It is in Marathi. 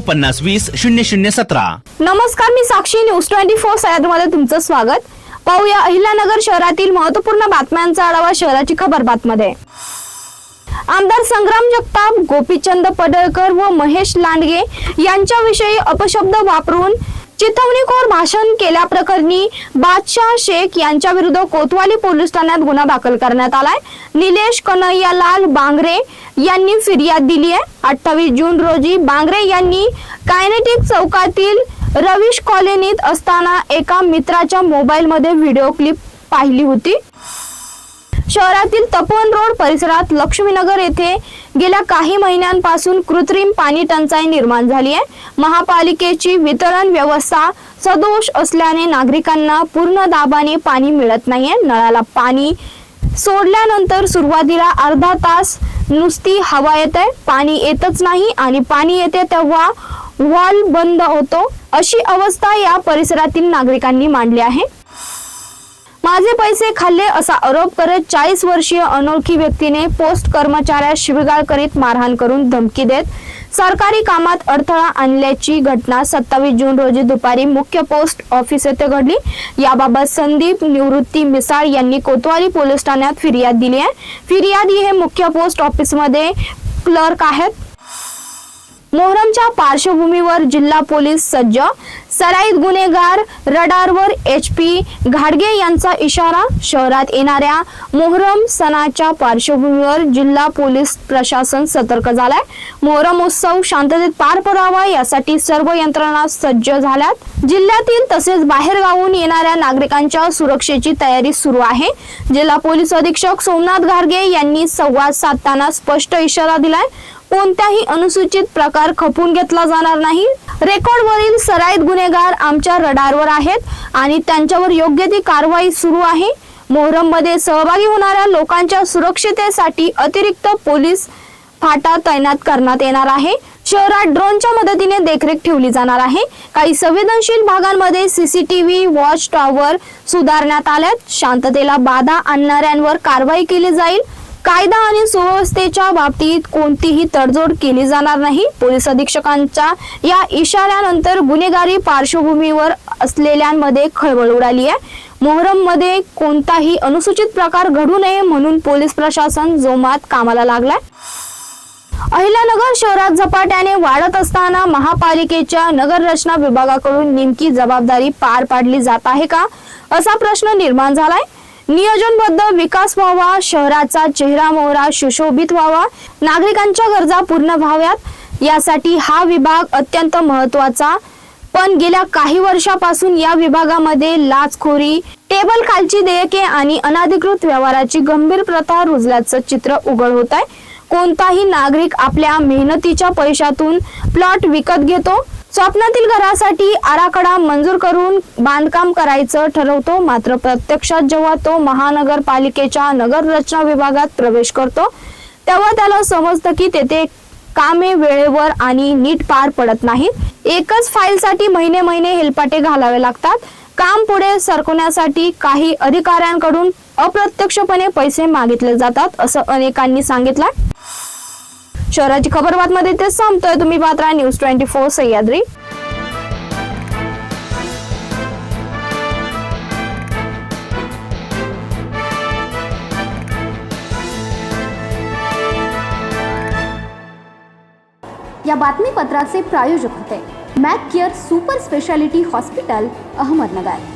पन्नास वीस शून्य शून्य सतरा. नमस्कार मी साक्षी न्यूज ट्वेंटी फोर सह्याद्रीमध्ये तुमचं स्वागत. पाहूया अहिल्यानगर शहरातील महत्त्वपूर्ण बातम्यांचा आढावा शहराची खबर बातमध्ये. आमदार संग्राम जगताप गोपीचंद पडळकर व महेश लांडगे यांच्याविषयी अपशब्द वापरून चिथवणीखोर भाषण केल्याप्रकरणी बादशाह शेख यांच्या विरुद्ध कोतवाली पोलीस ठाण्यात गुन्हा दाखल करण्यात आलाय. निलेश कन्हैयालाल बांगरे यांनी फिर्याद दिली आहे. अठ्ठावीस जून रोजी बांगरे यांनी कायनेटिक चौकातील रविश कॉलनीत असताना एका मित्राच्या मोबाईलमध्ये व्हिडिओ क्लिप पाहिली होती. शहरातील तपोवन रोड परिसरात लक्ष्मीनगर येथे गेल्या काही महिन्यांपासून कृत्रिम पाणी टंचाई निर्माण झाली आहे. महापालिकेची वितरण व्यवस्था सदोष असल्याने नागरिकांना पूर्ण दाबाने पाणी मिळत नाहीये. नळाला पाणी सोडल्यानंतर सुरुवातीला अर्धा तास नुसती हवा येते. पाणी येतच नाही आणि पाणी येते तेव्हा वॉल बंद होतो. अशी अवस्था या परिसरातील नागरिकांनी मांडली आहे. माझे पैसे खाल्ले असा आरोप करत चाळीस वर्षीय अनोळखी व्यक्तीने पोस्ट कर्मचाऱ्यास शिवीगाळ करीत मारहाण करून धमकी देत सरकारी कामात अडथळा आणल्याची घटना सत्तावीस जून रोजी दुपारी मुख्य पोस्ट ऑफिस येथे घडली. याबाबत संदीप निवृत्ती मिसाळ यांनी कोतवाली पोलीस ठाण्यात फिर्याद दिली आहे. फिर्यादी हे मुख्य पोस्ट ऑफिसमध्ये क्लर्क आहेत. मोहरमच्या पार्श्वभूमीवर जिल्हा पोलीस सज्ज सराईत गुन्हेगार रडारवर एच पी घाडगे यांचा इशारा शहरात येणाऱ्या मोहरम सणाच्या पार्श्वभूमीवर जिल्हा पोलीस प्रशासन सतर्क झालाय. मोहरम उत्सव शांततेत पार पडावा यासाठी सर्व यंत्रणा सज्ज झाल्यात. जिल्ह्यातील तसेच बाहेर गावून येणाऱ्या नागरिकांच्या सुरक्षेची तयारी सुरू आहे. जिल्हा पोलीस अधीक्षक सोमनाथ घारगे यांनी संवाद साधताना स्पष्ट इशारा दिलाय. कोणत्याही अनुसूचित प्रकार खपून घेतला जाणार नाही. रेकॉर्डवरील सराईत गुन्हेगार आमच्या रडारवर आहेत आणि त्यांच्यावर योग्य ती कारवाई सुरू आहे. मोहरममध्ये सहभागी होणाऱ्या लोकांच्या सुरक्षितेसाठी अतिरिक्त पोलीस फाटा तैनात करण्यात येणार आहे. शहरात ड्रोनच्या मदतीने देखरेख ठेवली जाणार आहे. काही संवेदनशील भागांमध्ये सीसीटीव्ही वॉच टॉवर सुधारण्यात आल्यात. शांततेला बाधा आणणाऱ्यांवर कारवाई केली जाईल. कायदा आणि सुव्यवस्थेच्या बाबतीत कोणतीही तडजोड केली जाणार नाही. पोलीस अधीक्षकांच्या या इशाऱ्यानंतर गुन्हेगारी पार्श्वभूमीवर असलेल्यांमध्ये खळबळ उडाली आहे. मोहरममध्ये कोणताही अनुसूचित प्रकार घडू नये म्हणून पोलीस प्रशासन जोमात कामाला लागलाय. अहिल्यानगर शहरात झपाट्याने वाढत असताना महापालिकेच्या नगररचना विभागाकडून नेमकी जबाबदारी पार पाडली जात आहे का? असा प्रश्न निर्माण झालाय. नियोजनबद्ध विकास व्हावा शहराचा चेहरा मोहरा सुशोभित व्हावा नागरिकांच्या गरजा पूर्ण व्हाव्यात. यासाठी हा विभाग अत्यंत महत्त्वाचा पण गेल्या काही वर्षापासून या विभागामध्ये लाचखोरी टेबल खालची देयके आणि अनधिकृत व्यवहाराची गंभीर प्रथा रुजल्याचं चित्र उघड होत आहे कोणताही नागरिक आपल्या मेहनतीच्या पैशातून प्लॉट विकत घेतो स्वप्नातील घरासाठी आराखडा मंजूर करून बांधकाम करायचं ठरवतो. मात्र प्रत्यक्षात जेव्हा तो महानगरपालिकेच्या नगर रचना विभागात प्रवेश करतो तेव्हा त्याला समजतं की तेथे कामे वेळेवर आणि नीट पार पडत नाहीत. एकच फाईलसाठी महिने महिने हेलपाटे घालावे लागतात. काम पुढे सरकवण्यासाठी काही अधिकाऱ्यांकडून अप्रत्यक्षपणे पैसे मागितले जातात असं अनेकांनी सांगितलं शहराची खबर बातमध्ये ते संपतोय. तुम्ही पात्रा न्यूज ट्वेंटी फोर सह्याद्री. या बातमीपत्राचे प्रायोजक होते. Mac Care super speciality hospital Ahmednagar.